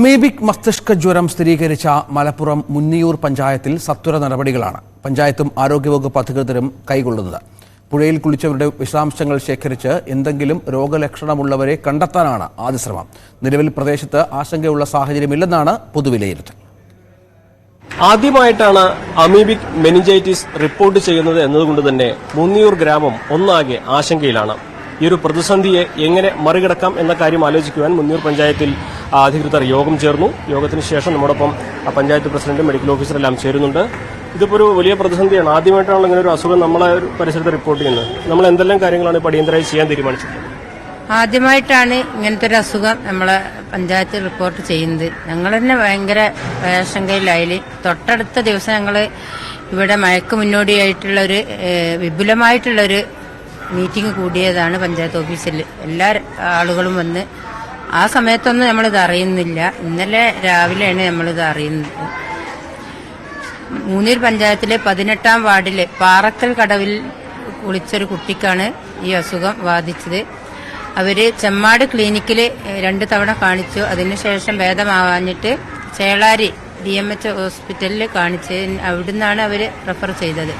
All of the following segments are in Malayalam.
അമീബിക് മസ്തിഷ്ക ജ്വരം സ്ഥിരീകരിച്ച മലപ്പുറം മുന്നിയൂർ പഞ്ചായത്തിൽ സത്വര നടപടികളാണ് പഞ്ചായത്തും ആരോഗ്യവകുപ്പ് അധികൃതരും കൈകൊള്ളുന്നത്. പുഴയിൽ കുളിച്ചവരുടെ വിശദാംശങ്ങൾ ശേഖരിച്ച് എന്തെങ്കിലും രോഗലക്ഷണമുള്ളവരെ കണ്ടെത്താനാണ് ആദ്യ ശ്രമം നിലവിൽ പ്രദേശത്ത് ആശങ്കയുള്ള സാഹചര്യമില്ലെന്നാണ് പൊതുവിലയിരുത്തൽ. ആദ്യമായിട്ടാണ് അമീബിക് മെനിഞ്ചൈറ്റിസ് റിപ്പോർട്ട് ചെയ്യുന്നത് എന്നതുകൊണ്ട് തന്നെ മുന്നിയൂർ ഗ്രാമം ഒന്നാകെ ആശങ്കയിലാണ്. ഈ ഒരു പ്രതിസന്ധിയെ എങ്ങനെ മറികടക്കാം എന്ന കാര്യം ആലോചിക്കുവാൻ മുന്നിയൂർ പഞ്ചായത്തിൽ അധികൃതർ യോഗം ചേർന്നു. യോഗത്തിന് ശേഷം നമ്മോടൊപ്പം പഞ്ചായത്ത് പ്രസിഡന്റ് മെഡിക്കൽ ഓഫീസറെല്ലാം ചേരുന്നുണ്ട്. ഇതിപ്പോൾ ഒരു വലിയ പ്രതിസന്ധിയാണ്. ആദ്യമായിട്ടാണ് ഇങ്ങനെ ഒരു അസുഖം നമ്മളെ പരിസരത്ത് റിപ്പോർട്ട് ചെയ്യുന്നത്. നമ്മൾ എന്തെല്ലാം കാര്യങ്ങളാണ് ഇപ്പോൾ അടിയന്തരമായി ചെയ്യാൻ തീരുമാനിച്ചത് ആദ്യമായിട്ടാണ് ഇങ്ങനത്തെ ഒരു അസുഖം നമ്മളെ പഞ്ചായത്ത് റിപ്പോർട്ട് ചെയ്യുന്നത്. ഞങ്ങൾ തന്നെ ഭയങ്കര ആശങ്കയിലായി തൊട്ടടുത്ത ദിവസം ഞങ്ങൾ ഇവിടെ മഴയ്ക്ക് മുന്നോടിയായിട്ടുള്ള ഒരു ഏഹ്, വിപുലമായിട്ടുള്ള ഒരു മീറ്റിംഗ് കൂടിയതാണ് പഞ്ചായത്ത് ഓഫീസിൽ എല്ലാ ആളുകളും വന്ന് ആ സമയത്തൊന്നും നമ്മളിത് അറിയുന്നില്ല. ഇന്നലെ രാവിലെയാണ് നമ്മളിത് അറിയുന്നത്. മൂന്നൂർ പഞ്ചായത്തിലെ പതിനെട്ടാം വാർഡിലെ പാറക്കൽ കടവിൽ കുളിച്ചൊരു കുട്ടിക്കാണ് ഈ അസുഖം ബാധിച്ചത്. അവർ ചെമ്മാട് ക്ലിനിക്കിൽ രണ്ട് തവണ കാണിച്ചു. അതിനുശേഷം ഭേദമാവാഞ്ഞിട്ട് ചേളാരി ഡി എം എച്ച് ഹോസ്പിറ്റലിൽ കാണിച്ച് അവിടുന്നാണ് അവർ റെഫർ ചെയ്തത്.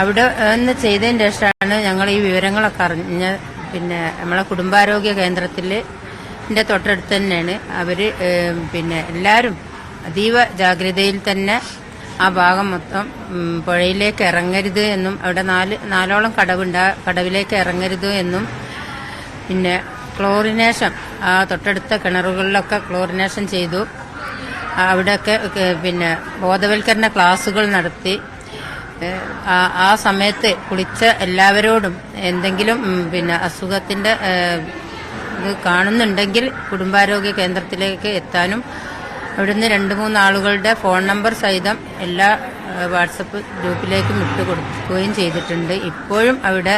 അവിടെ നിന്ന് ചെയ്തതിന് ശേഷമാണ് ഞങ്ങൾ ഈ വിവരങ്ങളൊക്കെ അറിഞ്ഞ പിന്നെ നമ്മളെ കുടുംബാരോഗ്യ കേന്ദ്രത്തിൽ ന്റെ തൊട്ടടുത്ത് തന്നെയാണ്. അവർ പിന്നെ എല്ലാവരും അതീവ ജാഗ്രതയിൽ തന്നെ ആ ഭാഗം മൊത്തം പുഴയിലേക്ക് ഇറങ്ങരുത് എന്നും അവിടെ നാല് നാലോളം കടവുണ്ട് കടവിലേക്ക് ഇറങ്ങരുത് എന്നും പിന്നെ ക്ലോറിനേഷൻ ആ തൊട്ടടുത്ത കിണറുകളിലൊക്കെ ക്ലോറിനേഷൻ ചെയ്തു. അവിടെയൊക്കെ പിന്നെ ബോധവൽക്കരണ ക്ലാസുകൾ നടത്തി. ആ- സമയത്ത് കുളിച്ച എല്ലാവരോടും എന്തെങ്കിലും പിന്നെ അസുഖത്തിന്റെ ഇത് കാണുന്നുണ്ടെങ്കിൽ കുടുംബാരോഗ്യ കേന്ദ്രത്തിലേക്ക് എത്താനും അവിടുന്ന് രണ്ട് മൂന്ന് ആളുകളുടെ ഫോൺ നമ്പർ സഹിതം എല്ലാ വാട്സപ്പ് ഗ്രൂപ്പിലേക്കും ഇട്ട് കൊടുക്കുകയും ചെയ്തിട്ടുണ്ട്. ഇപ്പോഴും അവിടെ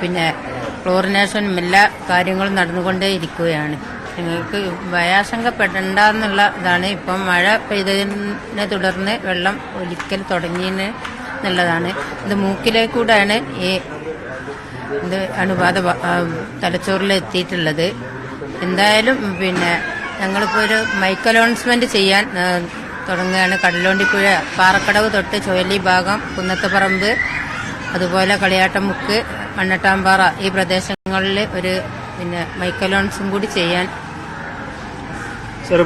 പിന്നെ ക്ലോറിനേഷനും എല്ലാ കാര്യങ്ങളും നടന്നുകൊണ്ടേ ഇരിക്കുകയാണ് നിങ്ങൾക്ക് ഭയാശങ്കപ്പെടേണ്ട എന്നുള്ള ഇതാണ്. ഇപ്പം മഴ പെയ്തതിനെ തുടർന്ന് വെള്ളം ഒലിക്കൽ തുടങ്ങിയെന്ന് എന്നുള്ളതാണ്. ഇത് മൂക്കിലേക്കൂടെയാണ് ഈ ഇത് അണുബാധ തലച്ചോറിൽ എത്തിയിട്ടുള്ളത്. എന്തായാലും പിന്നെ ഞങ്ങളിപ്പോൾ ഒരു മൈക്ക് അലോൺസ്മെന്റ് ചെയ്യാൻ തുടങ്ങുകയാണ്. കടലോണ്ടിപ്പുഴ പാറക്കടവ് തൊട്ട് ചുഴലി ഭാഗം കുന്നത്തപ്പറമ്പ് അതുപോലെ കളിയാട്ടമുക്ക് മണ്ണട്ടാമ്പാറ ഈ പ്രദേശങ്ങളിൽ ഒരു പിന്നെ മൈക്ക് അലോൺസും കൂടി ചെയ്യാൻ. സാർ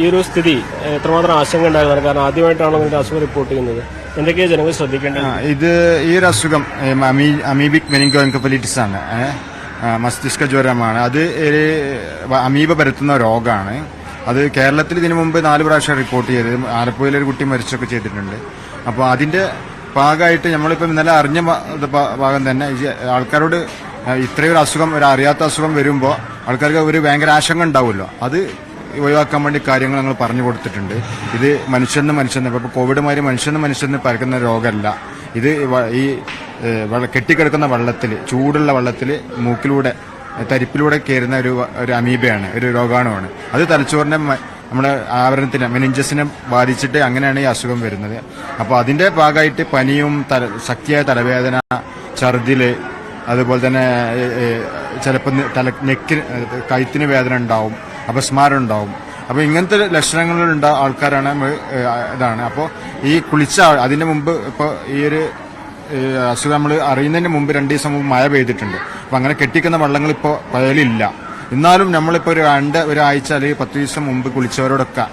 ഈ ഒരു സ്ഥിതി എത്രമാത്രം ആശങ്ക ഉണ്ടായിരുന്നു കാരണം ആദ്യമായിട്ടാണോ അസുഖം റിപ്പോർട്ട് ചെയ്യുന്നത്? എന്തൊക്കെയാണ് ജനങ്ങൾ ശ്രദ്ധിക്കേണ്ടത്? ഇത് ഈ ഒരു അസുഖം അമീബിക് മെനിങ്കോ എൻകഫലിറ്റിസ് ആണ് മസ്തിഷ്ക ജ്വരമാണ്. അത് ഒരു അമീബ പരത്തുന്ന രോഗമാണ് അത് കേരളത്തിൽ ഇതിനു മുമ്പ് നാല് പ്രാവശ്യം റിപ്പോർട്ട് ചെയ്ത് ആലപ്പുഴയിൽ ഒരു കുട്ടി മരിച്ചൊക്കെ ചെയ്തിട്ടുണ്ട്. അപ്പോൾ അതിന്റെ ഭാഗമായിട്ട് നമ്മളിപ്പോൾ ഇന്നലെ അറിഞ്ഞ ഭാഗം തന്നെ ആൾക്കാരോട് ഇത്രയൊരു അസുഖം ഒരു അറിയാത്ത അസുഖം വരുമ്പോൾ ആൾക്കാർക്ക് ഒരു ഭയങ്കര ആശങ്ക ഉണ്ടാവുമല്ലോ. അത് ഒഴിവാക്കാൻ വേണ്ടി കാര്യങ്ങൾ ഞങ്ങൾ പറഞ്ഞു കൊടുത്തിട്ടുണ്ട്. ഇത് മനുഷ്യന്ന് മനുഷ്യന്ന് ഇപ്പോൾ കോവിഡ് മാതിരി മനുഷ്യന്ന് മനുഷ്യന്ന് പരക്കുന്ന രോഗമല്ല. ഇത് ഈ കെട്ടിക്കിടക്കുന്ന വെള്ളത്തിൽ ചൂടുള്ള വെള്ളത്തിൽ മൂക്കിലൂടെ തരിപ്പിലൂടെ കയറുന്ന ഒരു ഒരു അമീബയാണ് ഒരു രോഗാണുവാണ്. അത് തലച്ചോറിനെ നമ്മുടെ ആവരണത്തിനെ മെനിഞ്ചസിനെ ബാധിച്ചിട്ട് അങ്ങനെയാണ് ഈ അസുഖം വരുന്നത്. അപ്പോൾ അതിന്റെ ഭാഗമായിട്ട് പനിയും തല ശക്തിയായ തലവേദന ഛർദിൽ അതുപോലെ തന്നെ ചിലപ്പോൾ തല നെക്കിന് കഴുത്തിന് വേദന ഉണ്ടാവും. അപസ്മാരം ഉണ്ടാവും അപ്പൊ ഇങ്ങനത്തെ ലക്ഷണങ്ങളുള്ള ആൾക്കാരാണ് നമ്മൾ ഇതാണ്. അപ്പോൾ ഈ കുളിച്ച അതിന്റെ മുമ്പ് ഇപ്പോൾ ഈ ഒരു അസുഖം നമ്മൾ അറിയുന്നതിന് മുമ്പ് രണ്ട് ദിവസം മുമ്പ് മഴ പെയ്തിട്ടുണ്ട്. അപ്പൊ അങ്ങനെ കെട്ടിക്കുന്ന വള്ളങ്ങൾ ഇപ്പോൾ പയലില്ല എന്നാലും നമ്മളിപ്പോൾ ഒരു രണ്ട് ഒരാഴ്ച അല്ലെങ്കിൽ പത്ത് ദിവസം മുമ്പ് കുളിച്ചവരോടൊക്കെ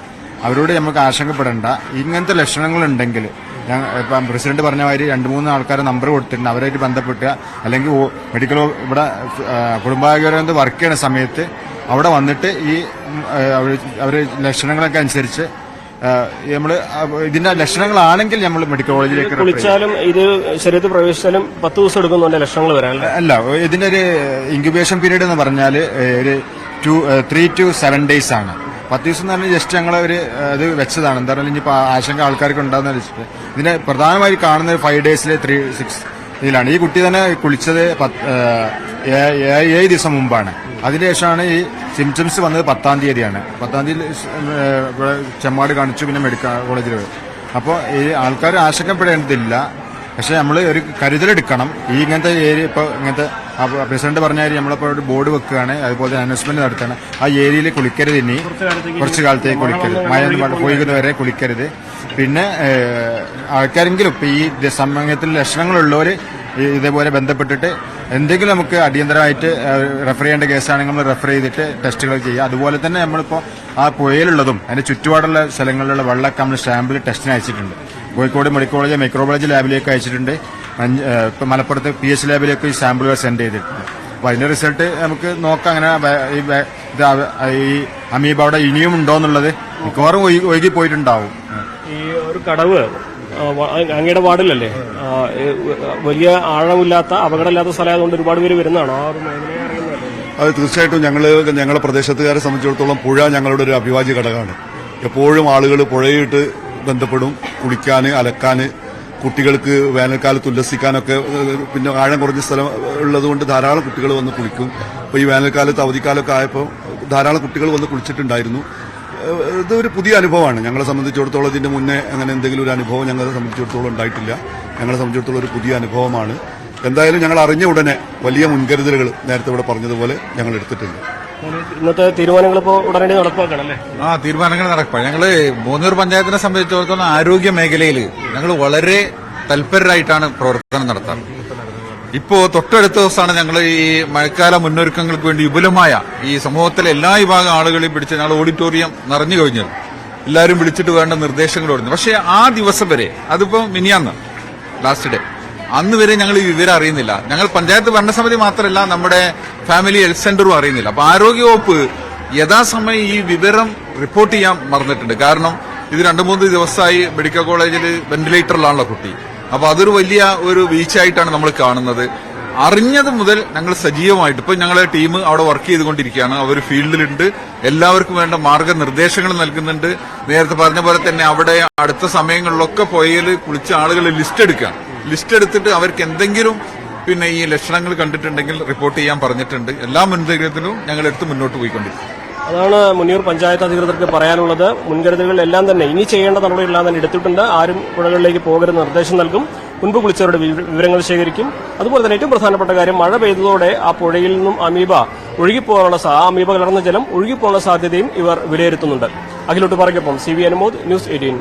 അവരോട് നമുക്ക് ആശങ്കപ്പെടേണ്ട. ഇങ്ങനത്തെ ലക്ഷണങ്ങളുണ്ടെങ്കിൽ ഇപ്പം പ്രസിഡന്റ് പറഞ്ഞ മാതിരി രണ്ട് മൂന്ന് ആൾക്കാരെ നമ്പർ കൊടുത്തിട്ടുണ്ട്. അവരായിട്ട് ബന്ധപ്പെട്ട് അല്ലെങ്കിൽ മെഡിക്കൽ ഇവിടെ കുടുംബാരോഗ്യം വർക്ക് ചെയ്യുന്ന സമയത്ത് അവിടെ വന്നിട്ട് ഈ അവർ അവർ ലക്ഷണങ്ങളൊക്കെ അനുസരിച്ച് നമ്മൾ ഇതിന്റെ ലക്ഷണങ്ങളാണെങ്കിൽ നമ്മൾ മെഡിക്കൽ കോളേജിലേക്ക് വിളിച്ചാലും ഇത് ശരീരത്തിൽ പ്രവേശിച്ചാലും പത്ത് ദിവസം എടുക്കുന്നുണ്ട് ലക്ഷണങ്ങൾ വരാൻ അല്ല? ഇതിന്റെ ഒരു ഇൻക്യുബേഷൻ പീരീഡ് എന്ന് പറഞ്ഞാൽ ഒരു two three two seven days ആണ്. പത്ത് ദിവസം പറഞ്ഞാൽ ജസ്റ്റ് ഞങ്ങൾ ഒരു അത് വെച്ചതാണ്. എന്താ പറയുക ഇനിയിപ്പോൾ ആശങ്ക ആൾക്കാർക്ക് ഉണ്ടാകുന്ന വെച്ചിട്ട്. ഇതിനെ പ്രധാനമായി കാണുന്ന ഫൈവ് ഡേയ്സിലെ ത്രീ സിക്സ് ഇതിലാണ്. ഈ കുട്ടി തന്നെ കുളിച്ചത് ഏഴ് ദിവസം മുമ്പാണ്. അതിനുശേഷമാണ് ഈ സിംറ്റംസ് വന്നത് പത്താം തീയതിയാണ്. പത്താം തീയതി ചെമ്മാട് കാണിച്ചു പിന്നെ മെഡിക്കൽ കോളേജിൽ അപ്പോൾ ഈ ആൾക്കാർ ആശങ്കപ്പെടേണ്ടതില്ല. പക്ഷെ നമ്മൾ ഒരു കരുതലെടുക്കണം. ഈ ഇങ്ങനത്തെ ഏരിയ ഇപ്പോൾ ഇങ്ങനത്തെ പ്രസിഡന്റ് പറഞ്ഞ കാര്യം നമ്മളിപ്പോൾ ഒരു ബോർഡ് വെക്കുകയാണ് അതുപോലെ അനൗൺസ്മെന്റ് നടത്തണം ആ ഏരിയയിൽ കുളിക്കരുത് ഇനി. കുറച്ച് കാലത്തേക്ക് കുളിക്കരുത്. മഴ പോയിക്കുന്നവരെ വരെ കുളിക്കരുത്. പിന്നെ ആൾക്കാരെങ്കിലും ഇപ്പൊ ഈ സമയത്തിൽ ലക്ഷണങ്ങളുള്ളവര് ഇതേപോലെ ബന്ധപ്പെട്ടിട്ട് എന്തെങ്കിലും നമുക്ക് അടിയന്തരമായിട്ട് റെഫർ ചെയ്യേണ്ട കേസാണെങ്കിൽ നമ്മൾ റെഫർ ചെയ്തിട്ട് ടെസ്റ്റുകൾ ചെയ്യുക. അതുപോലെ തന്നെ നമ്മളിപ്പോൾ ആ പുഴയിലുള്ളതും അതിന്റെ ചുറ്റുപാടുള്ള സ്ഥലങ്ങളിലുള്ള വെള്ളമൊക്കെ നമ്മൾ സാമ്പിൾ ടെസ്റ്റിന് അയച്ചിട്ടുണ്ട്. കോഴിക്കോട് മെഡിക്കൽ കോളേജ് മൈക്രോബയോളജി ലാബിലേക്ക് അയച്ചിട്ടുണ്ട്. മലപ്പുറത്ത് പി എച്ച് ലാബിലേക്ക് ഈ സാമ്പിളുകൾ സെൻഡ് ചെയ്തിട്ടുണ്ട്. അപ്പൊ അതിന്റെ റിസൾട്ട് നമുക്ക് നോക്കാം അങ്ങനെ ഈ വേ- ഇത് ഈ അമീബ അവിടെ ഇനിയും ഉണ്ടോ എന്നുള്ളത് മിക്കവാറും ഒഴുകി പോയിട്ടുണ്ടാവും. ഈ ഒരു കടവ് അങ്ങയുടെ വാർഡിലല്ലേ? വലിയ ആഴമില്ലാത്ത അപകടമില്ലാത്ത സ്ഥലമായതുകൊണ്ട് ഒരുപാട് പേര് വരുന്നതാണോ? ആ ഒരു മേഖലയെ അത് തീർച്ചയായിട്ടും ഞങ്ങൾ ഞങ്ങളുടെ പ്രദേശത്തുകാരെ സംബന്ധിച്ചിടത്തോളം പുഴ ഞങ്ങളുടെ ഒരു അഭിവാജ്യ ഘടകമാണ്. എപ്പോഴും ആളുകൾ പുഴയിട്ട് ബന്ധപ്പെടും കുളിക്കാൻ അലക്കാൻ കുട്ടികൾക്ക് വേനൽക്കാലത്ത് ഉല്ലസിക്കാനൊക്കെ പിന്നെ ആഴം കുറഞ്ഞ സ്ഥലം ഉള്ളതുകൊണ്ട് ധാരാളം കുട്ടികൾ വന്ന് കുളിക്കും. അപ്പോൾ ഈ വേനൽക്കാലത്ത് അവധിക്കാലമൊക്കെ ആയപ്പോൾ ധാരാളം കുട്ടികൾ വന്ന് കുളിച്ചിട്ടുണ്ടായിരുന്നു. ഇതൊരു പുതിയ അനുഭവമാണ്. ഞങ്ങളെ സംബന്ധിച്ചിടത്തോളം ഇതിന്റെ മുന്നേ അങ്ങനെ എന്തെങ്കിലും ഒരു അനുഭവം ഞങ്ങളെ സംബന്ധിച്ചിടത്തോളം ഉണ്ടായിട്ടില്ല. ഞങ്ങളെ സംബന്ധിച്ചിടത്തോളം ഒരു പുതിയ അനുഭവമാണ്. എന്തായാലും ഞങ്ങൾ അറിഞ്ഞ ഉടനെ വലിയ മുൻകരുതലുകൾ നേരത്തെ ഇവിടെ പറഞ്ഞതുപോലെ ഞങ്ങൾ എടുത്തിട്ടുണ്ട് ഇന്നത്തെ തീരുമാനങ്ങൾ ഇപ്പോൾ ഉടനടി നടപ്പാക്കണം ആ തീരുമാനങ്ങൾ നടക്കുക ഞങ്ങൾ മൂന്നൂർ പഞ്ചായത്തിനെ സംബന്ധിച്ചിടത്തോളം ആരോഗ്യ മേഖലയിൽ ഞങ്ങൾ വളരെ തൽപരരായിട്ടാണ് പ്രവർത്തനം നടത്താറ്. ഇപ്പോ തൊട്ടടുത്ത ദിവസമാണ് ഞങ്ങൾ ഈ മഴക്കാല മുന്നൊരുക്കങ്ങൾക്ക് വേണ്ടി വിപുലമായ ഈ സമൂഹത്തിലെ എല്ലാ വിഭാഗം ആളുകളെയും പിടിച്ച് ഞങ്ങൾ ഓഡിറ്റോറിയം നിറഞ്ഞു കഴിഞ്ഞത് എല്ലാവരും വിളിച്ചിട്ട് വേണ്ട നിർദ്ദേശങ്ങൾ കൊടുക്കുന്നു പക്ഷേ ആ ദിവസം വരെ അതിപ്പോ മിനിയാന്ന് ലാസ്റ്റ് ഡേ അന്ന് വരെ ഞങ്ങൾ ഈ വിവരം അറിയുന്നില്ല. ഞങ്ങൾ പഞ്ചായത്ത് ഭരണസമിതി മാത്രമല്ല നമ്മുടെ ഫാമിലി ഹെൽത്ത് സെന്ററും അറിയുന്നില്ല. അപ്പൊ ആരോഗ്യവകുപ്പ് യഥാസമയം ഈ വിവരം റിപ്പോർട്ട് ചെയ്യാൻ മറന്നിട്ടുണ്ട്. കാരണം ഇത് രണ്ടു മൂന്ന് ദിവസമായി മെഡിക്കൽ കോളേജിൽ വെന്റിലേറ്ററിലാണല്ലോ കുട്ടി. അപ്പൊ അതൊരു വലിയ ഒരു വീഴ്ചയായിട്ടാണ് നമ്മൾ കാണുന്നത്. അറിഞ്ഞത് മുതൽ ഞങ്ങൾ സജീവമായിട്ട് ഇപ്പൊ ഞങ്ങളെ ടീം അവിടെ വർക്ക് ചെയ്തുകൊണ്ടിരിക്കുകയാണ്. അവർ ഫീൽഡിലുണ്ട്. എല്ലാവർക്കും വേണ്ട മാർഗനിർദ്ദേശങ്ങൾ നൽകുന്നുണ്ട്. നേരത്തെ പറഞ്ഞ പോലെ തന്നെ അവിടെ അടുത്ത സമയങ്ങളിലൊക്കെ പോയാൽ കുളിച്ച ആളുകൾ ലിസ്റ്റ് എടുക്കുക ലിസ്റ്റ് എടുത്തിട്ട് അവർക്ക് എന്തെങ്കിലും പിന്നെ ഈ ലക്ഷണങ്ങൾ കണ്ടിട്ടുണ്ടെങ്കിൽ റിപ്പോർട്ട് ചെയ്യാൻ പറഞ്ഞിട്ടുണ്ട്. എല്ലാ മുൻകരുതലും ഞങ്ങൾ എടുത്ത് മുന്നോട്ട് പോയിക്കൊണ്ടിരിക്കും. അതാണ് മുന്നൂർ പഞ്ചായത്ത് അധികൃതർക്ക് പറയാനുള്ളത്. മുൻകരുതലുകൾ എല്ലാം തന്നെ ഇനി ചെയ്യേണ്ട നടപടികളെല്ലാം തന്നെ എടുത്തിട്ടുണ്ട്. ആരും പുഴകളിലേക്ക് പോകരുത് നിർദ്ദേശം നൽകും. മുൻപ് കുളിച്ചവരുടെ വിവരങ്ങൾ ശേഖരിക്കും. അതുപോലെ തന്നെ ഏറ്റവും പ്രധാനപ്പെട്ട കാര്യം മഴ പെയ്തതോടെ ആ പുഴയിൽ നിന്നും അമീബ ഒഴുകിപ്പോകാനുള്ള ആ അമീബ കലർന്ന ജലം ഒഴുകിപ്പോകാനുള്ള സാധ്യതയും ഇവർ വിലയിരുത്തുന്നുണ്ട്. അഖിലോട്ട് പറയ്ക്കൊപ്പം C V Anumod news eighteen.